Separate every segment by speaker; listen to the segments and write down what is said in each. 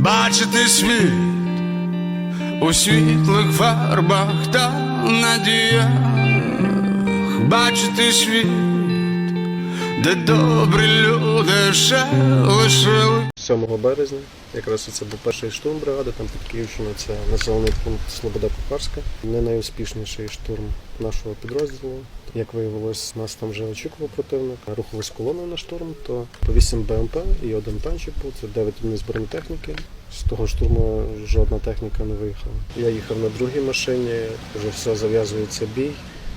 Speaker 1: бачити світ у світлих фарбах та надіях, бачити світ, де добрі люди ще лишили.
Speaker 2: 7 березня. Якраз це був перший штурм бригади, там під Київщиною, це населений пункт Слобода Кухарська. Не найуспішніший штурм нашого підрозділу. Як виявилось, нас там вже очікував противник. Рухались колоною на штурм, то по 8 БМП і один танчик був, це 9 одиниць бронетехніки. З того штурму жодна техніка не виїхала. Я їхав на другій машині, вже все зав'язується бій.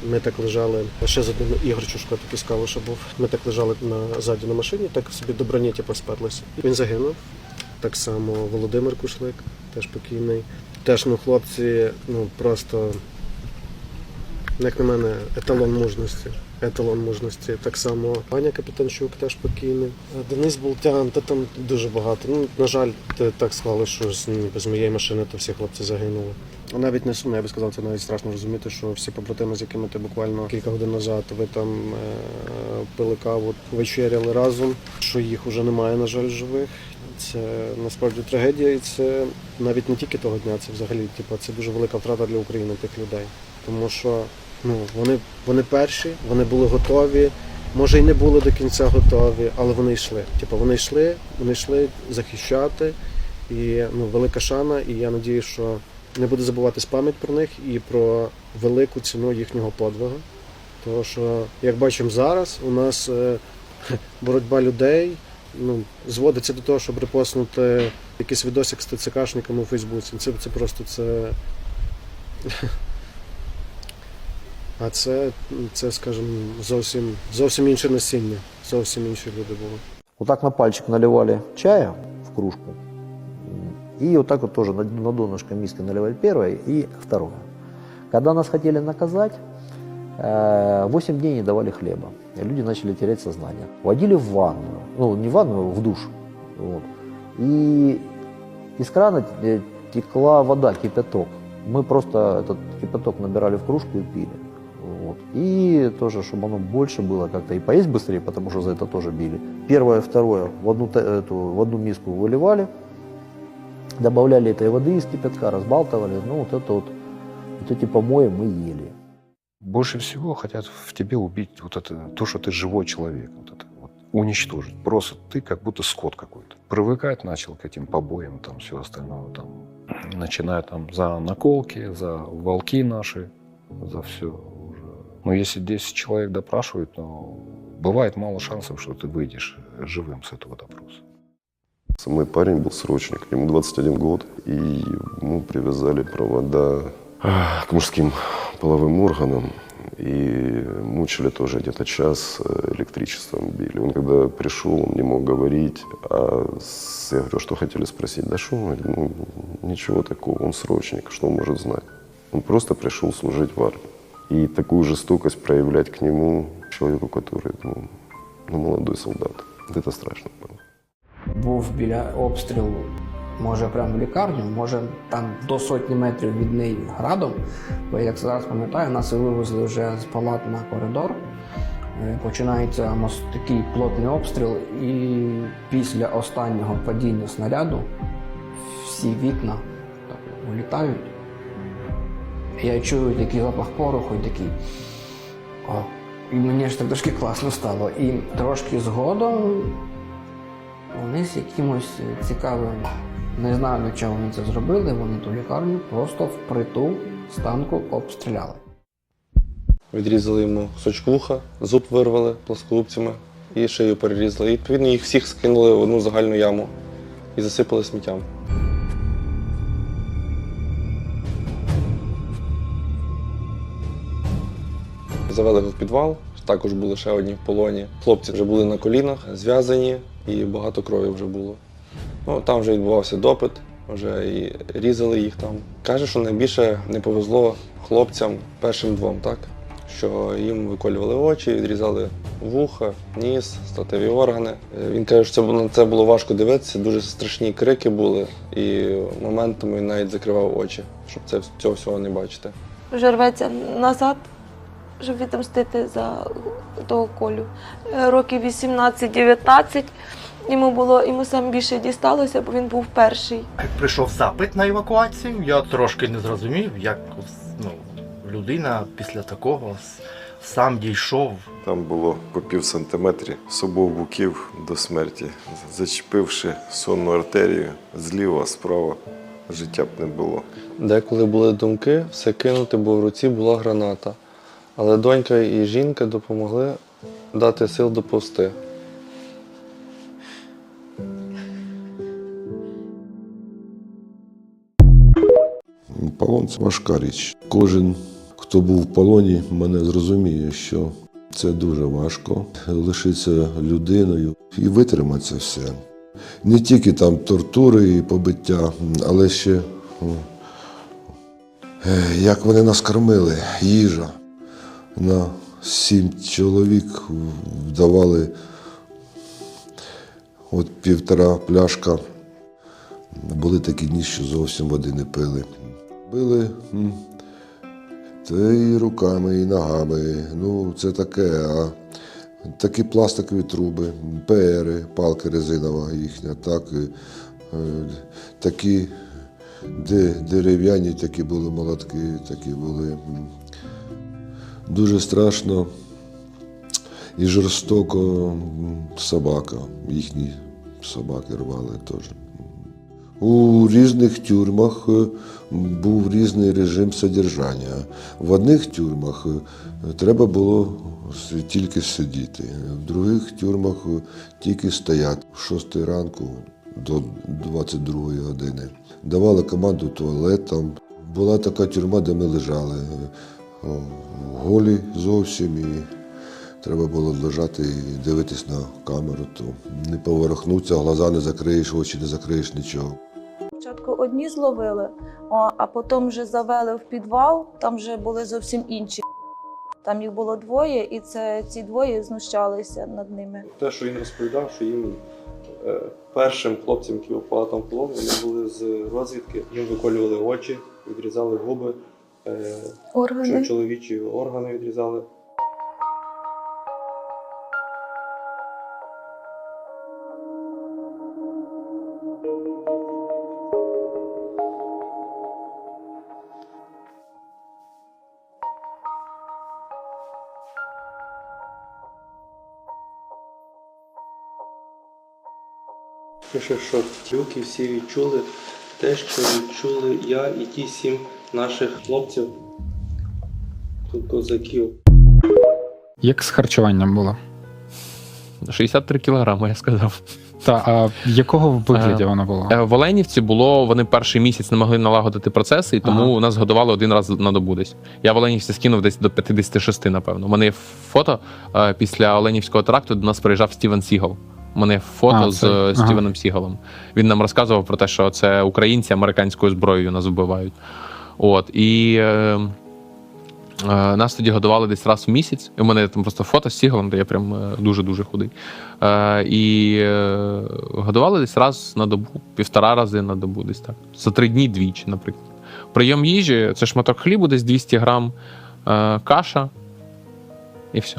Speaker 2: Ми так лежали, ще з одним Ігор Чушко такий з Калуша був. Ми так лежали на ззаді на машині, так собі до броні типу, сперлися. Він загинув. Так само Володимир Кушлик, теж покійний. Теж ну, хлопці, ну просто, як на мене, еталон мужності. Еталон мужності. Так само Ваня Капітанчук теж покійний. А Денис Болтян, та там дуже багато. Ну, на жаль, так склали, що без моєї машини то всі хлопці загинули. А Навіть не сумно, я би сказав, це навіть страшно розуміти, що всі побратими, з якими ти буквально кілька годин назад ви там е, пили каву, вечеряли разом, що їх вже немає, на жаль, живих. Це насправді трагедія, і це навіть не тільки того дня, це взагалі, типу, це дуже велика втрата для України тих людей. Тому що ну, вони, вони перші, вони були готові. Може, і не були до кінця готові, але вони йшли. Типу, вони йшли, вони йшли захищати. І ну, велика шана, і я надію, що не буде забуватись пам'ять про них і про велику ціну їхнього подвигу. Тому що, як бачимо зараз, у нас е, боротьба людей ну, зводиться до того, щоб репостнути якийсь відосик з ТЦКшниками у Фейсбуці. Це, це просто це. А це, це, скажімо, зовсім, зовсім інше насіння, зовсім інші люди були.
Speaker 3: Вот так на пальчик наливали чая в кружку. И вот так вот тоже на, на донышко миски наливали первое и второе. Когда нас хотели наказать, э, 8 дней не давали хлеба. И люди начали терять сознание. Водили в ванную. Ну, не в ванную, в душ. Вот. И из крана те- текла вода, кипяток. Мы просто этот кипяток набирали в кружку и пили. И тоже, чтобы оно больше было как-то и поесть быстрее, потому что за это тоже били. Первое, второе в одну, эту, в одну миску выливали, добавляли этой воды из кипятка, разбалтывали. Ну, вот это вот, вот эти помои мы ели.
Speaker 4: Больше всего хотят в тебе убить вот это, то, что ты живой человек. Вот это, вот, уничтожить. Просто ты как будто скот какой-то. Привыкать начал к этим побоям, там все остальное. Там, начиная там за наколки, за волки наши, за все. Но если 10 человек допрашивают, то бывает мало шансов, что ты выйдешь живым с этого допроса.
Speaker 5: Мой парень был срочник, ему 21 год, и ему привязали провода а, к мужским половым органам. И мучили тоже где-то час электричеством били. Он когда пришел, он не мог говорить. А с- я говорю, что хотели спросить? Да что, ну, ничего такого, он срочник, что он может знать? Он просто пришел служить в армии. И такую жестокость проявлять к нему, человеку, который, ну, ну молодой солдат. Это страшно было.
Speaker 6: був біля обстрілу, може прямо в лікарню, може там до сотні метрів від неї градом. Бо як зараз пам'ятаю, нас вивезли вже з палат на коридор. Е, Починається мос- такий плотний обстріл, і після останнього падіння снаряду всі вікна так вилітають. Я чую такий запах пороху і такий. О, і мені ж так трошки класно стало. І трошки згодом вони з якимось цікавим, не знаю для чого вони це зробили, вони ту лікарню просто впритул з танку обстріляли.
Speaker 7: Відрізали йому кусочок вуха, зуб вирвали плоскогубцями і шию перерізали. І відповідно їх всіх скинули в одну загальну яму і засипали сміттям. Завели в підвал, також були ще одні в полоні. Хлопці вже були на колінах, зв'язані, і багато крові вже було. Ну, там вже відбувався допит, вже і різали їх там. Каже, що найбільше не повезло хлопцям першим двом, так? Що їм виколювали очі, відрізали вуха, ніс, статеві органи. Е, Він каже, що це на це було важко дивитися, дуже страшні крики були, і моментами він навіть закривав очі, щоб це, цього всього не бачити.
Speaker 8: вже рветься назад, щоб відомстити за того колю. Е, Років 18-19. Йому було йому сам більше дісталося, бо він був перший.
Speaker 9: Як прийшов запит на евакуацію, я трошки не зрозумів, як ну, людина після такого сам дійшов.
Speaker 5: Там було по пів сантиметрі з обох боків до смерті. Зачепивши сонну артерію зліва, справа, життя б не було.
Speaker 7: Деколи були думки все кинути, бо в руці була граната. Але донька і жінка допомогли дати сил доповсти.
Speaker 10: Полон це важка річ. Кожен, хто був в полоні, мене зрозуміє, що це дуже важко лишитися людиною і витримати це все. Не тільки там тортури і побиття, але ще е, як вони нас кормили, їжа. На сім чоловік вдавали от півтора пляшка. Були такі дні, що зовсім води не пили. Били і руками, і ногами. Ну, це таке. А такі пластикові труби, ПРи, палка резинова їхня, так, е, такі де, дерев'яні такі були молотки, такі були. Дуже страшно і жорстоко собака, їхні собаки рвали теж. У різних тюрмах е, був різний режим содержання. В одних тюрмах е, треба було тільки сидіти, в других тюрмах е, тільки стояти з 6 ранку до 22 години. Давали команду туалет там. Була така тюрма, де ми лежали голі зовсім. І Треба було лежати і дивитись на камеру, то не поворохнуться, глаза не закриєш, очі не закриєш, нічого.
Speaker 11: Спочатку одні зловили, а потім вже завели в підвал, там вже були зовсім інші. Там їх було двоє, і це ці двоє знущалися над ними.
Speaker 7: Те, що він розповідав, що їм е, першим хлопцям, які попали там в полон, вони були з розвідки, їм виколювали очі, відрізали губи, е,
Speaker 8: Органи.
Speaker 7: чоловічі органи відрізали. Пише, що люки всі відчули те, що відчули я і ті сім наших хлопців, козаків.
Speaker 12: Як з харчуванням було?
Speaker 13: 63 кілограми, я сказав.
Speaker 12: Та а якого вигляді
Speaker 13: Е,
Speaker 12: воно було?
Speaker 13: Е, В Оленівці було, вони перший місяць не могли налагодити процеси, і тому
Speaker 12: Ага.
Speaker 13: нас годували один раз на добу десь. Я в Оленівці скинув десь до 56, напевно. У мене є фото е, після Оленівського теракту до нас приїжджав Стівен Сігал. У мене є фото
Speaker 12: А,
Speaker 13: з
Speaker 12: ага.
Speaker 13: Стівеном Сігалом. Він нам розказував про те, що це українці американською зброєю нас вбивають. От і. Е, Е, Нас тоді годували десь раз в місяць. У мене там просто фото з сігалом, де я прям е, дуже-дуже худий. Е, і е, годували десь раз на добу, півтора рази на добу, десь так. За три дні двічі, наприклад. Прийом їжі це шматок хлібу, десь 200 грам, е, каша і все.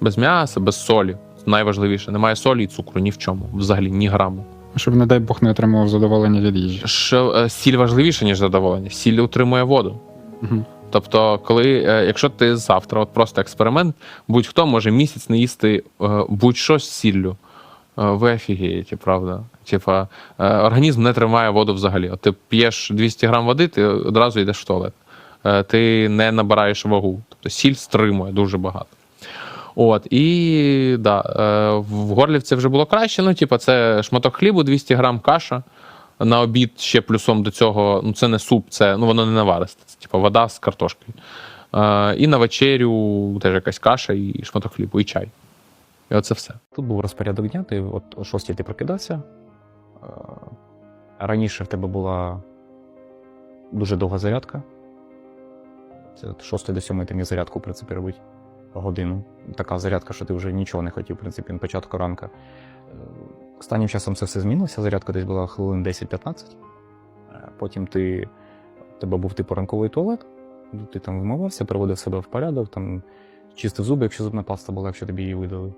Speaker 13: Без м'яса, без солі. Найважливіше, немає солі і цукру ні в чому, взагалі ні граму.
Speaker 12: Щоб, не дай Бог, не отримував задоволення від їжі.
Speaker 13: Що е, сіль важливіше, ніж задоволення. Сіль утримує воду.
Speaker 12: Угу.
Speaker 13: Тобто, коли, е, якщо ти завтра, от просто експеримент, будь-хто може місяць не їсти е, будь-що з сіллю. Е, Ви офігієте, правда? Типа, е, організм не тримає воду взагалі. От ти п'єш 200 грам води, ти одразу йдеш в туалет. Е, Ти не набираєш вагу. Тобто сіль стримує дуже багато. От, і да, е, в Горлівці вже було краще. Ну, типа, це шматок хлібу, 200 грам каша. На обід ще плюсом до цього, ну це не суп, це ну воно не наваристе. Це типу вода з картошкою. Е, і на вечерю теж якась каша, і шматок хлібу, і чай. І оце все.
Speaker 14: Тут був розпорядок дня, ти от о 6 ти прокидався. Е, Раніше в тебе була дуже довга зарядка. Це з 6 до 7 ти міг зарядку, в принципі, робити годину. Така зарядка, що ти вже нічого не хотів, в принципі, на початку ранка. Е, Останнім часом це все змінилося. Зарядка десь була хвилин 10-15. Е, Потім ти, тебе був типу ранковий туалет, ти там вмивався, приводив себе в порядок, там, чистив зуби, якщо зубна паста була, якщо тобі її видали.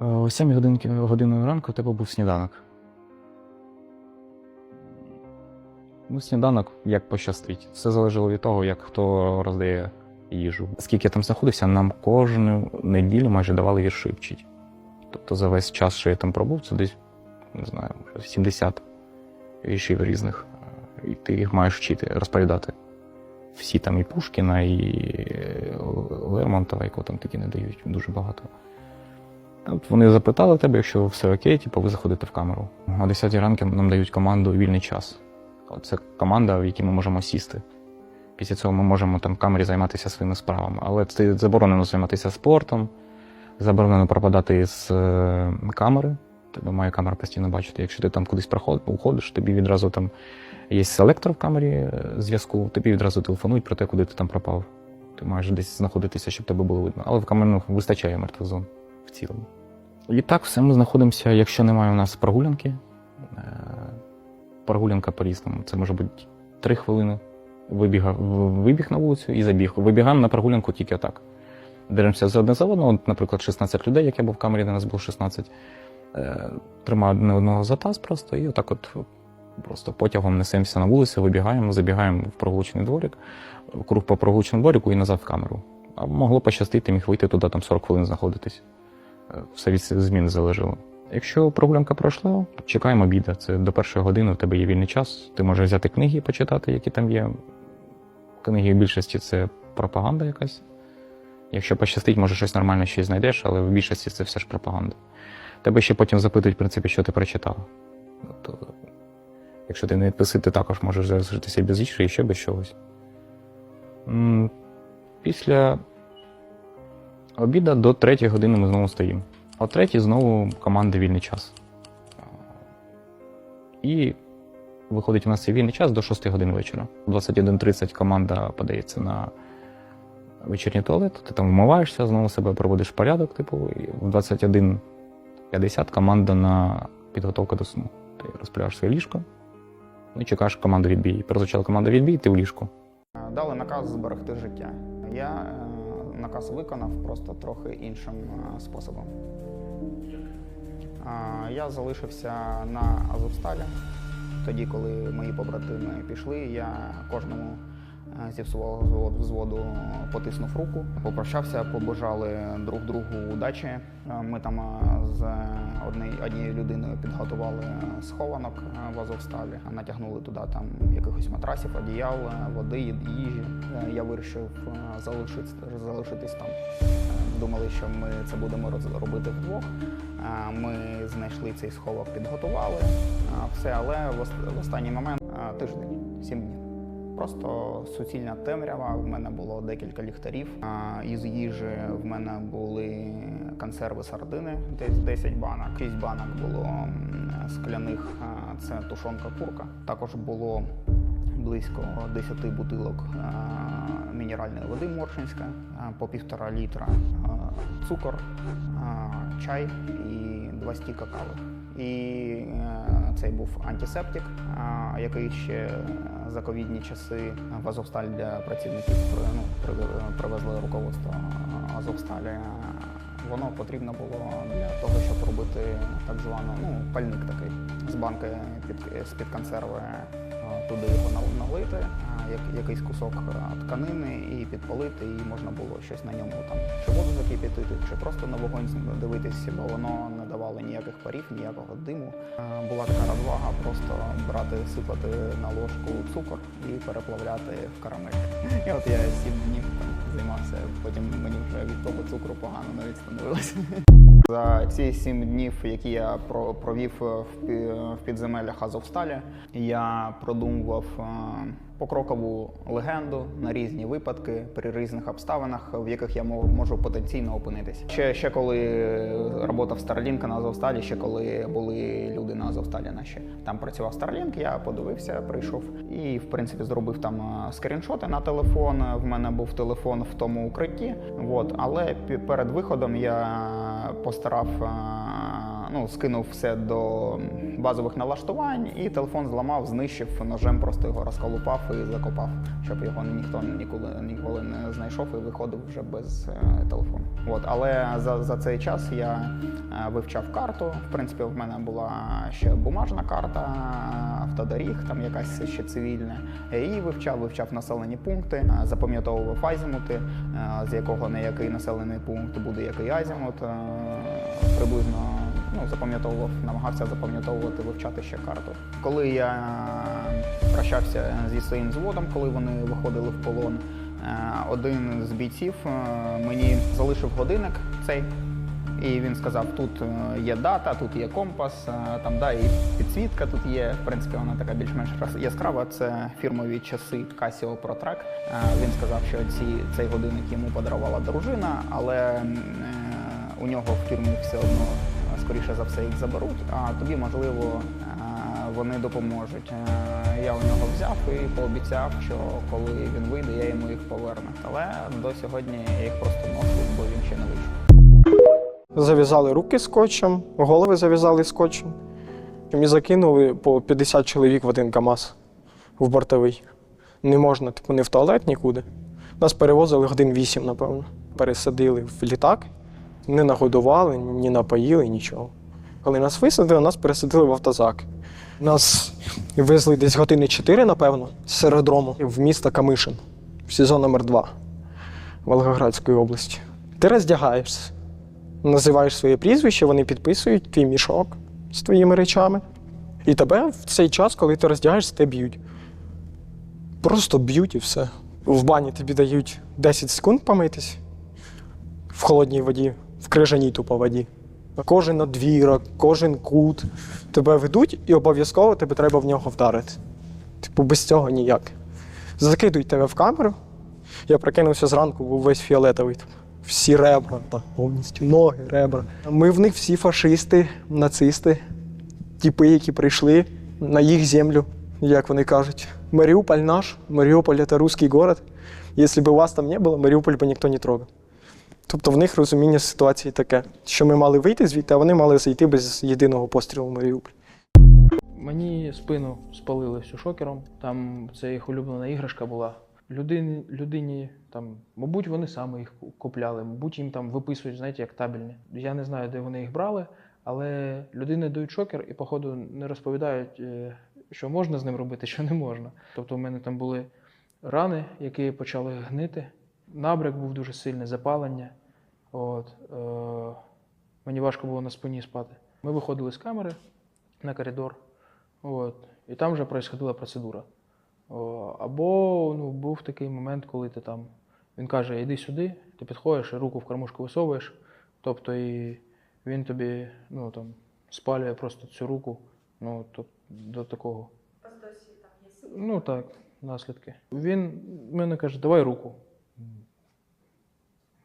Speaker 14: Е, О 7 годинки, години ранку у тебе був сніданок. Ну, сніданок як пощастить. Все залежало від того, як хто роздає їжу. Скільки я там знаходився, нам кожну неділю майже давали вірші вчити. Тобто за весь час, що я там пробув, це десь, не знаю, 70 віршів різних. І ти їх маєш вчити, розповідати. Всі там і Пушкіна, і е, Лермонтова, якого там такі не дають, дуже багато. От вони запитали тебе, якщо все окей, типу, ви заходите в камеру. О 10 ранку нам дають команду вільний час. Це команда, в якій ми можемо сісти. Після цього ми можемо там в камері займатися своїми справами. Але це заборонено займатися спортом, заборонено пропадати з е, камери. Тебе має камера постійно бачити. Якщо ти там кудись уходиш, тобі відразу там є селектор в камері е, зв'язку, тобі відразу телефонують про те, куди ти там пропав. Ти маєш десь знаходитися, щоб тебе було видно. Але в камері ну, вистачає мертвих зон в цілому. І так все ми знаходимося, якщо немає у нас прогулянки. е, Прогулянка по-різному. Це може бути 3 хвилини. Вибіга, в- вибіг на вулицю і забіг. Вибігаємо на прогулянку тільки отак. Дивимося за одне за одного. Наприклад, 16 людей, як я був в камері, де нас було 16. Е, Тримаю одне одного за таз просто, і отак от просто потягом несемося на вулицю, вибігаємо, забігаємо в прогулочний дворик, круг по прогулочному дворику і назад в камеру. А могло пощастити, міг вийти туди там 40 хвилин знаходитись. Е, Все від змін залежало. Якщо прогулянка пройшла, чекаємо обіда. Це до першої години, у тебе є вільний час. Ти можеш взяти книги почитати, які там є. Книги в більшості це пропаганда якась. Якщо пощастить, може щось нормальне й знайдеш, але в більшості це все ж пропаганда. Тебе ще потім запитують, в принципі, що ти прочитав. Тобто, якщо ти не відписив, ти також можеш залишитися без їжі і ще без чогось. Після обіда до третьої години ми знову стоїмо. О третій знову команда вільний час. І виходить у нас вільний час до 6 години вечора. О 21.30 команда подається на вечірній туалет, ти там вмиваєшся, знову себе проводиш в порядок, типу, і в 21.50 команда на підготовку до сну. Ти розпиляєш своє ліжко ну, і чекаєш команду відбій. Прозвучала команда відбій, ти в ліжку.
Speaker 15: Дали наказ зберегти життя. Я е, наказ виконав просто трохи іншим е, способом. Я залишився на Азовсталі. Тоді, коли мої побратими пішли, я кожному е, зі свого взводу- взводу потиснув руку, попрощався, побажали друг другу удачі. Е, Ми там е, з однією людиною підготували схованок е, в Азовсталі, натягнули туди там якихось матрасів, одіял, е, води, їжі. Е, Я вирішив е, залишитись, залишитись там. Е, Думали, що ми це будемо робити вдвох. Е, Ми знайшли цей сховок, підготували е, все, але в останній момент е, тиждень, сім днів. Просто суцільна темрява. В мене було декілька ліхтарів. Із їжі в мене були консерви сардини, десь 10 банок. 6 банок було скляних. Це тушонка курка. Також було близько 10 бутилок мінеральної води Моршинська, по півтора літра цукор, чай і два стіка кави. І е, цей був антисептик, який ще за ковідні часи в Азовсталь для працівників ну, привезли руководство Азовсталі. Воно потрібно було для того, щоб робити так звану ну, пальник такий з банки під, з-під консерви, туди його налити, якийсь кусок тканини і підпалити, і можна було щось на ньому там чи воду закипятити, чи просто на вогонь дивитися, бо воно не давало ніяких парів, ніякого диму. Була така розвага просто брати, сипати на ложку цукор і переплавляти в карамель. І от я сім днів там займався, потім мені вже від того цукру погано навіть становилося. За ці сім днів, які я про- провів е, в підземеллях Азовсталі, я продумував е, покрокову легенду на різні випадки при різних обставинах, в яких я мо- можу потенційно опинитися. Ще, ще коли робота в Starlink на Азовсталі, ще коли були люди на Азовсталі наші. Там працював Starlink, я подивився, прийшов і, в принципі, зробив там е, скріншоти на телефон. В мене був телефон в тому укритті. От, але перед виходом я постарав. Ну, скинув все до базових налаштувань, і телефон зламав, знищив ножем, просто його розколупав і закопав, щоб його ніхто ніколи ніколи не знайшов і виходив вже без е, телефону. От, але за, за цей час я е, вивчав карту. В принципі, в мене була ще бумажна карта, автодоріг, там якась ще цивільна. І вивчав, вивчав населені пункти, е, запам'ятовував азімути, з якого на який населений пункт буде який азімут. Приблизно ну, запам'ятовував, намагався запам'ятовувати, вивчати ще карту. Коли я прощався зі своїм зводом, коли вони виходили в полон, е, один з бійців е, мені залишив годинник цей. І він сказав: тут е, є дата, тут є компас, е, там да, і підсвітка тут є. В принципі, вона така більш-менш яскрава. Це фірмові часи Casio Pro Track. Е, Він сказав, що ці, цей годинник йому подарувала дружина, але е, у нього в тюрмі все одно, е, скоріше за все, їх заберуть. А тобі, можливо, е, вони допоможуть. Е, Я у нього взяв і пообіцяв, що коли він вийде, я йому їх поверну. Але до сьогодні я їх просто ношу, бо він ще не вийшов.
Speaker 16: Зав'язали руки скотчем, голови зав'язали скотчем. І закинули по 50 чоловік в один КАМАЗ в бортовий. Не можна, типу, не в туалет нікуди. Нас перевозили годин 8, напевно. Пересадили в літак, не нагодували, ні напоїли, нічого. Коли нас висадили, нас пересадили в автозак. Нас везли десь години 4, напевно, з аеродрому в місто Камишин, в СІЗО номер 2 Волгоградської області. Ти роздягаєшся називаєш своє прізвище, вони підписують твій мішок з твоїми речами. І тебе в цей час, коли ти роздягаєшся, тебе б'ють. Просто б'ють і все. В бані тобі дають 10 секунд помитись в холодній воді, в крижаній тупо воді. Кожен надвірок, кожен кут тебе ведуть, і обов'язково тебе треба в нього вдарити. Типу, без цього ніяк. Закидують тебе в камеру. Я прокинувся зранку, був весь фіолетовий. Всі ребра, так, повністю ноги, ребра. Ми в них всі фашисти, нацисти, тіпи, які прийшли на їх землю, як вони кажуть. Маріуполь наш, Маріуполь це русський город. Якщо б вас там не було, Маріуполь би ніхто не трогав. Тобто в них розуміння ситуації таке, що ми мали вийти звідти, а вони мали зайти без єдиного пострілу в Маріуполь.
Speaker 17: Мені спину спалили всю шокером. Там це їх улюблена іграшка була. Людині, людині там, мабуть, вони саме їх купляли, мабуть, їм там виписують, знаєте, як табельні. Я не знаю, де вони їх брали, але людини дають шокер і, походу, не розповідають, е, що можна з ним робити, що не можна. Тобто, у мене там були рани, які почали гнити. Набряк був дуже сильний, запалення. От, е, мені важко було на спині спати. Ми виходили з камери на коридор. От. І там вже происходила процедура. О, або ну, був такий момент, коли ти там, він каже, йди сюди, ти підходиш руку в кормушку висовуєш. Тобто і він тобі ну, там, спалює просто цю руку ну, то, до такого. Ну так, наслідки. Він мене каже, давай руку.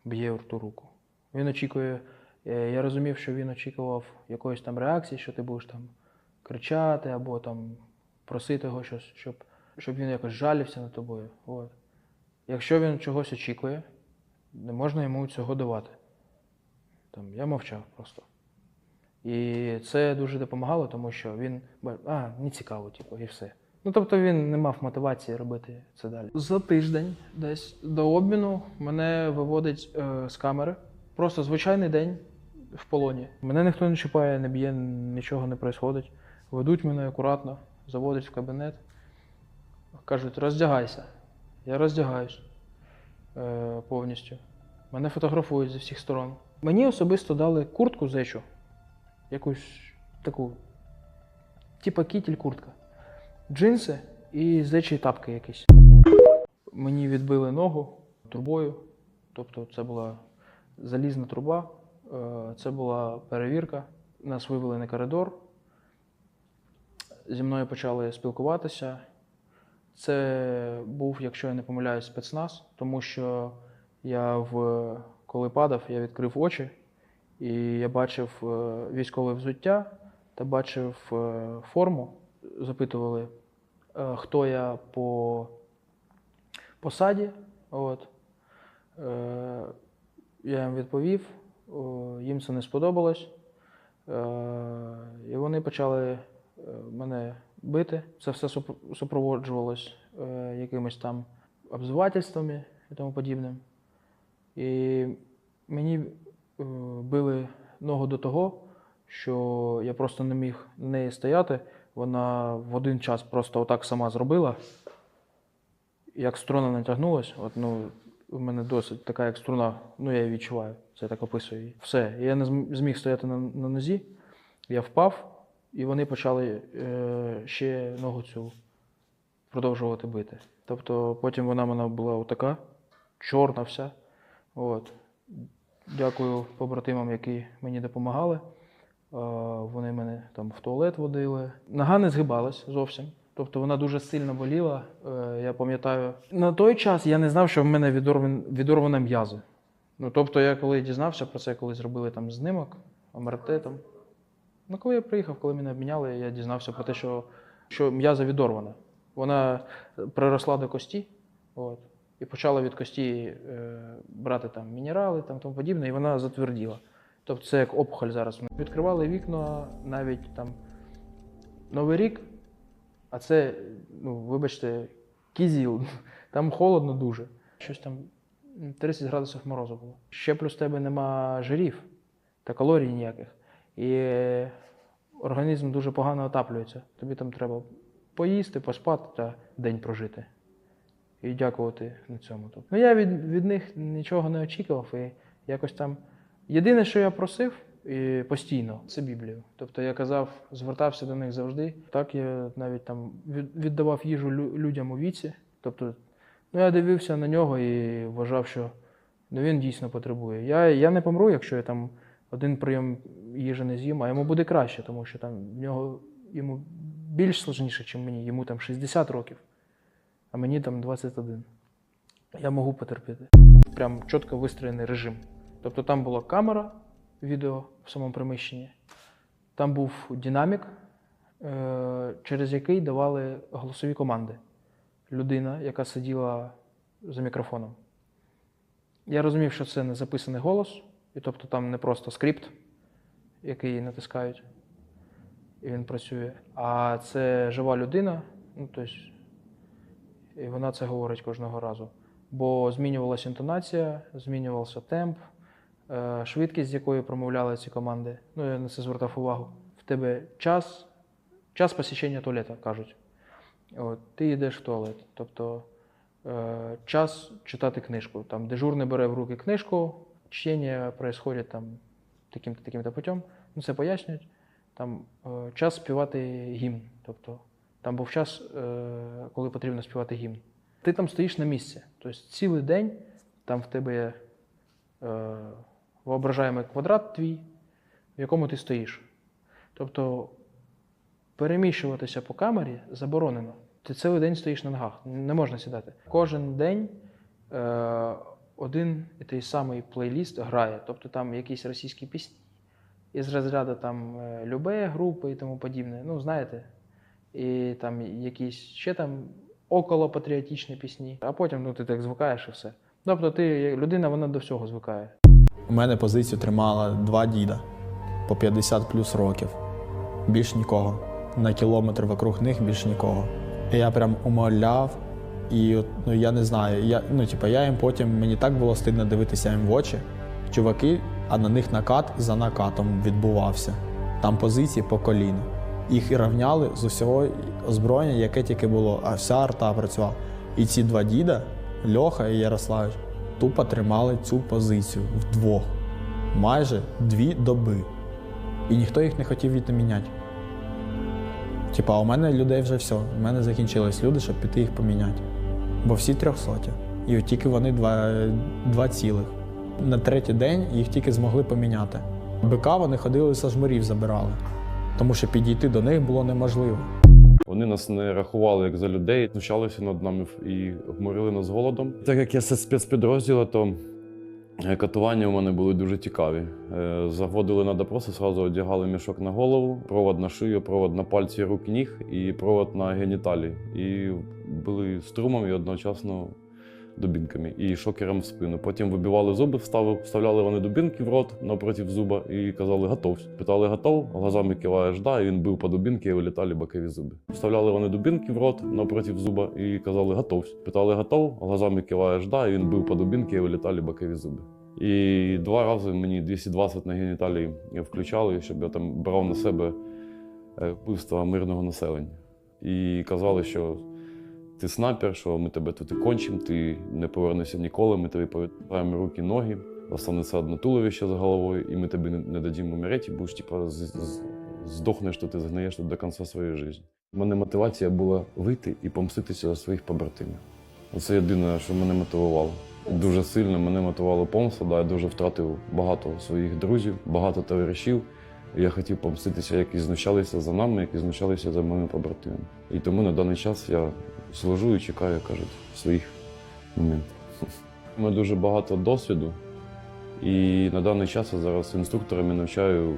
Speaker 17: Б'є в ту руку. Він очікує, е, я розумів, що він очікував якоїсь там реакції, що ти будеш там кричати або там просити його щось, щоб, щоб він якось жалівся над тобою. От. Якщо він чогось очікує, не можна йому цього давати. Там, я мовчав просто. І це дуже допомагало, тому що він а, не цікаво, типу, і все. Ну тобто він не мав мотивації робити це далі. За тиждень десь до обміну мене виводить е, з камери. Просто звичайний день в полоні. Мене ніхто не чіпає, не б'є, нічого не відбувається. Ведуть мене акуратно, заводять в кабінет. Кажуть, роздягайся. Я роздягаюсь е, повністю. Мене фотографують зі всіх сторон. Мені особисто дали куртку зечу, якусь таку, типа кітель куртка, джинси і зечі тапки якісь. Мені відбили ногу трубою, тобто це була залізна труба, е, це була перевірка. Нас вивели на коридор. Зі мною почали спілкуватися. Це був, якщо я не помиляюсь, спецназ, тому що я в коли падав, я відкрив очі і я бачив е, військове взуття та бачив е, форму. Запитували, хто я по посаді. От. Е, Я їм відповів, їм це не сподобалось. Е, І вони почали мене бити. Це все супроводжувалось е, якимись там обзивательствами і тому подібним. І мені е, били ногу до того, що я просто не міг неї стояти. Вона в один час просто отак сама зробила. Як струна натягнулась, от, ну, у мене досить така, як струна, ну я її відчуваю, це так описую. Все. Я не зміг стояти на, на нозі, я впав, і вони почали е, ще ногу цю продовжувати бити. Тобто потім вона мене була отака, чорна вся. От. Дякую побратимам, які мені допомагали. Е, Вони мене там в туалет водили. Нога не згибалась зовсім. Тобто вона дуже сильно боліла. Е, Я пам'ятаю, на той час я не знав, що в мене відорван, м'язи. Ну, тобто, я коли дізнався про це, коли зробили там знімок, МРТ там. Ну, коли я приїхав, коли мене обміняли, я дізнався про те, що, що м'яза відорвана. Вона приросла до кості, от, і почала від кості е, брати там мінерали там, тому подібне, і вона затверділа. Тобто це як опухоль зараз. Відкривали вікна навіть там Новий рік, а це, ну, вибачте, кізіл. Там холодно дуже. Щось там 30 градусів морозу було. Ще плюс в тебе нема жирів та калорій ніяких. І організм дуже погано отаплюється. Тобі там треба поїсти, поспати та день прожити. І дякувати на цьому. Ну, я від, від них нічого не очікував. І якось там. Єдине, що я просив постійно, це Біблію. Тобто я казав, звертався до них завжди. Так я навіть там віддавав їжу людям у віці. Тобто, ну я дивився на нього і вважав, що ну, він дійсно потребує. Я, я не помру, якщо я там один прийом їжі не з'їм, а йому буде краще, тому що там в нього йому більш сложніше, ніж мені. Йому там 60 років, а мені там 21. Я можу потерпіти. Прям чітко вистроєний режим. Тобто там була камера, відео в самому приміщенні, там був динамік, е, через який давали голосові команди. Людина, яка сиділа за мікрофоном. Я розумів, що це не записаний голос, і тобто там не просто скрипт, який натискають, і він працює, а це жива людина, ну, тобто, і вона це говорить кожного разу. Бо змінювалася інтонація, змінювався темп, швидкість, з якою промовляли ці команди. Ну, я на це звертав увагу. В тебе час, час посічення туалета, кажуть. От, ти йдеш в туалет. Тобто е, час читати книжку. Там дежурний бере в руки книжку, чтення происходит там таким-то таким-то путем. Ну, це пояснюють. Там е, час співати гімн. Тобто там був час, е, коли потрібно співати гімн. Ти там стоїш на місці. Тобто цілий день там в тебе е, воображаємий квадрат твій, в якому ти стоїш. Тобто переміщуватися по камері заборонено. Ти цілий день стоїш на ногах, не можна сідати. Кожен день е, один і той самий плейліст грає. Тобто там якісь російські пісні із розряду там е, любе групи і тому подібне. Ну, знаєте, і там якісь ще там околопатріотичні пісні, а потім ну, ти так звикаєш і все. Тобто ти, людина, вона до всього звикає.
Speaker 18: У мене позицію тримала два діда по 50 плюс років. Більш нікого. На кілометр вокруг них більш нікого. І я прям умовляв, і ну я не знаю. Я, ну, типу, я їм потім мені так було стидно дивитися їм в очі. Чуваки, а на них накат за накатом відбувався. Там позиції по коліну. Їх і рівняли з усього озброєння, яке тільки було, а вся арта працювала. І ці два діда, Льоха і Ярославич, тупо тримали цю позицію вдвох. Майже дві доби. І ніхто їх не хотів від міняти. Типа, у мене людей вже все. У мене закінчились люди, щоб піти їх поміняти. Бо всі трьохсоті. І от тільки вони два, два цілих. На третій день їх тільки змогли поміняти. Бика вони ходили со жмурів забирали, тому що підійти до них було неможливо.
Speaker 19: Вони нас не рахували як за людей, знущалися над нами і обморили нас голодом. Так як я спецпідрозділу, то е, катування у мене були дуже цікаві. Е, Заводили на допроси, зразу одягали мішок на голову, провод на шию, провод на пальці рук ніг і провод на геніталії. І були струмом і одночасно дубінками і шокером в спину. Потім вибивали зуби, вставляли вони дубінки в рот напроти зуба і казали готов. Питали готов, глазами киваєш да, і він бив по дубінки і вилітали бокові зуби. Вставляли вони дубінки в рот напроти зуба і казали готов. Питали готов, глазами киваєш да, і він бив по дубінки і вилітали бокові зуби. І два рази мені 220 на геніталії включали, щоб я там брав на себе е, вбивство мирного населення. І казали, що ти снайпер, що ми тебе тут і кончимо, ти не повернешся ніколи, ми тобі повертаємо руки, ноги, останеться одне туловище за головою, і ми тобі не, дадімо умерети, будеш з- здохнеш, то ти згниєш до кінця своєї життя. У мене мотивація була вийти і помститися за своїх побратимів. Це єдине, що мене мотивувало. Дуже сильно мене мотивувала помста, да, я дуже втратив багато своїх друзів, багато товаришів. Я хотів помститися, які знущалися за нами, які знущалися за моїми побратимами. І тому на даний час я служу і чекаю, кажуть, своїх моментів. У мене дуже багато досвіду, і на даний час я зараз інструкторами навчаю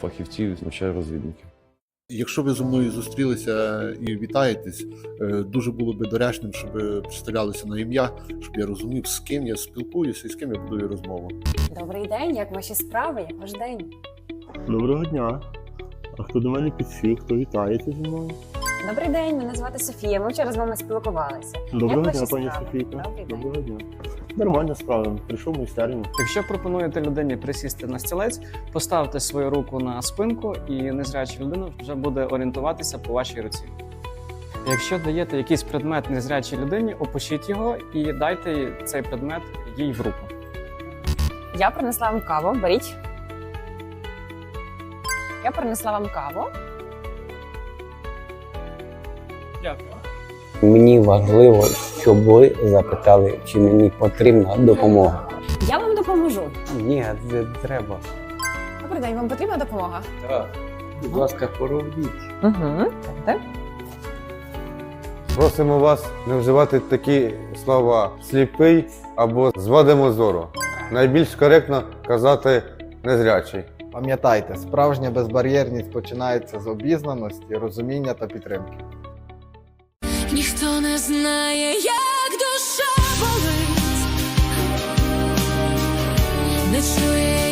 Speaker 19: фахівців, навчаю розвідників.
Speaker 20: Якщо ви зі мною зустрілися і вітаєтесь, е, дуже було би доречним, щоб ви представлялися на ім'я, щоб я розумів, з ким я спілкуюся і з ким я будую розмову.
Speaker 21: Добрий день, як ваші справи, як ваш день?
Speaker 22: Доброго дня. А хто до мене підсів, хто вітається зі мною?
Speaker 21: Добрий день, мене звати Софія. Ми вчора з вами спілкувалися.
Speaker 22: Доброго
Speaker 21: як
Speaker 22: дня, пані? Софійка.
Speaker 21: Добрий день.
Speaker 22: Доброго дня. Нормальна справа. Прийшов в майстерню.
Speaker 23: Якщо пропонуєте людині присісти на стілець, поставте свою руку на спинку, і незряча людина вже буде орієнтуватися по вашій руці. Якщо даєте якийсь предмет незрячій людині, опишіть його і дайте цей предмет їй в руку.
Speaker 21: Я принесла вам каву, беріть. Я принесла вам каву.
Speaker 23: Дякую.
Speaker 24: Мені важливо, щоб ви запитали, чи мені потрібна допомога.
Speaker 21: Я вам допоможу.
Speaker 24: Ні, не треба.
Speaker 21: Добрий день, вам потрібна допомога?
Speaker 24: Так, будь ласка, поробіть.
Speaker 21: Угу.
Speaker 25: Просимо вас не вживати такі слова сліпий або звадимо зору. Найбільш коректно казати незрячий.
Speaker 26: Пам'ятайте, справжня безбар'єрність починається з обізнаності, розуміння та підтримки
Speaker 27: ніхто не знає, як душа болить, не чує.